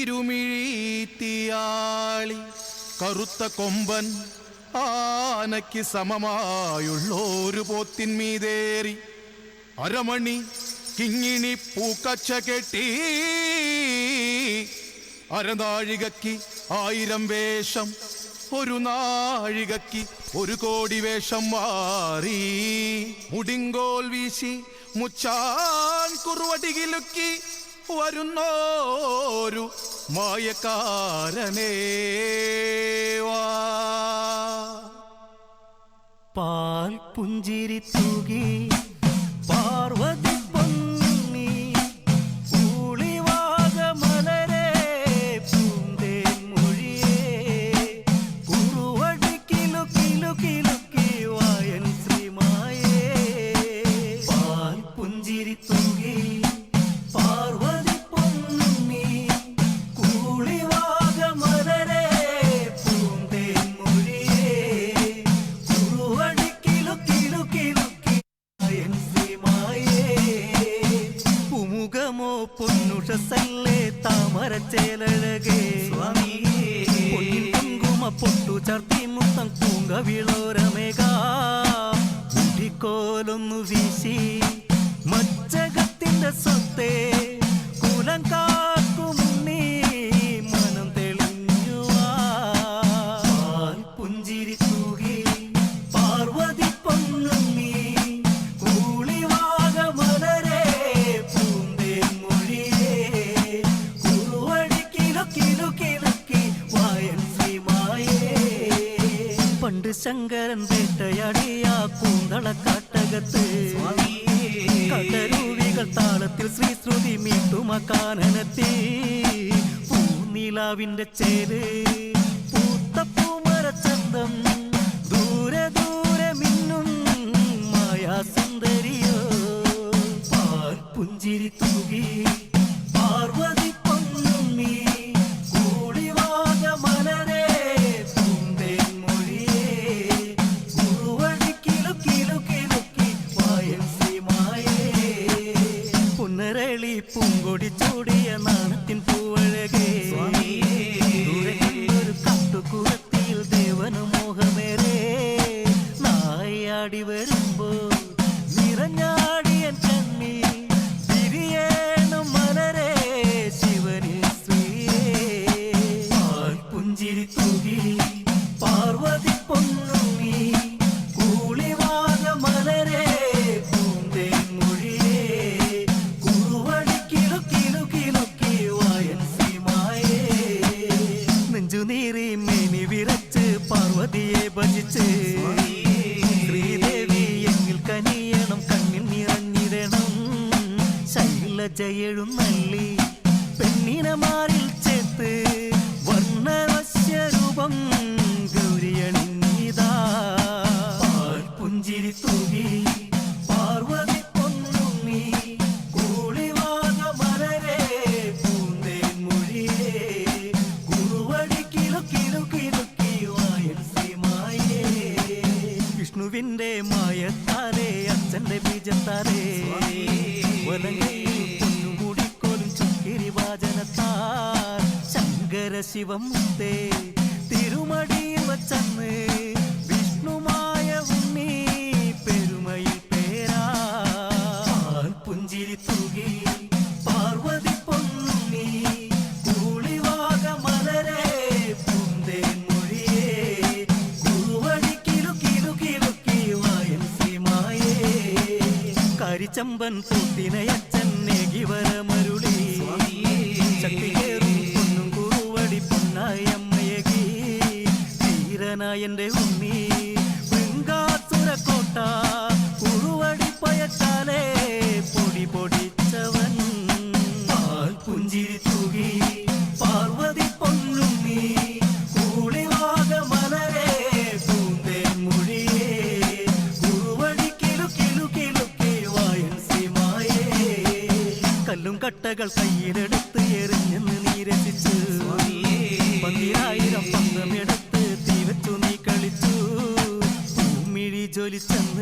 ഇരുമിഴീത്തിയാളി കറുത്ത കൊമ്പൻ ആനയ്ക്ക് സമമായുള്ളൊരു പോത്തിന്മീതേറി അരമണി കിങ്ങിണി പൂക്കച്ച കെട്ടി അരനാഴികക്ക് ആയിരം വേഷം ഒരു നാഴികക്ക് ഒരു കോടി വേഷം മാറി മുടിങ്കോൽ വീശി മുച്ചാൻ കുറുവടികിലുക്കി വരുന്നോരു മായക്കാരനേ വാ. പാൽ പുഞ്ചിരി തൂകി പൊന്നുഷസല്ലേ താമരച്ചേലഴകേ? കുങ്കുമ പൊട്ടു ചർത്തി മുത്തം കൂങ്ക മുടിക്കോലൊന്നു വീശി മച്ചകത്തിന്റെ സ്വത്തേ. കുലം പണ്ട് ശങ്കരൻ വേട്ടയാടിയ കൂന്തളക്കാട്ടകത്ത് കടരൂവികൾ താളത്തിൽ ശ്രീ ശ്രുതി മീട്ടുമക്കാനനെത്തി പൂനിലാവിന്റെ ചേര് പൂത്ത പൂമരച്ചന്തം പൂങ്കൊടി ചൂടിയ നാണത്തിൻ പൂവഴകേ. ഒരു കണ്ടൊരു ദേവനു മോഹമേറെ. നായാടി വരുമ്പോ നിറഞ്ഞാടിയൻ ശൈലജയെഴുന്നള്ളി പെണ്ണിനെ മാറിൽ വിഷ്ണുവിന്റെ മായത്താരേ അച്ഛന്റെ ബീജത്താരേ പൊന്നുകൂടിക്കോലും ചുക്കിരി വാചനത്താർ ശങ്കര ശിവം മുത്തേ തിരുമടിയിൽ വച്ചന്ന് വിഷ്ണുമായ ഉണ്ണി പെരുമയിൽ പേരാ പുഞ്ചിരി തൂകി കരിച്ചമ്പൻ പൂത്തിനയച്ചൻ നേകിവരമരുളി ശക്തികേറും പൊന്നും കുറുവടി പൊന്നായി അമ്മയകി. ധീരനായന്റെ ഉണ്ണി കട്ടകൾ കയ്യിലെടുത്ത് എറിഞ്ഞെന്ന് നീ രസിച്ചു. പന്തിരായിരം പന്തമെടുത്ത് തീ നീ കളിച്ചു. മിഴി ജ്വലിച്ചെന്ന്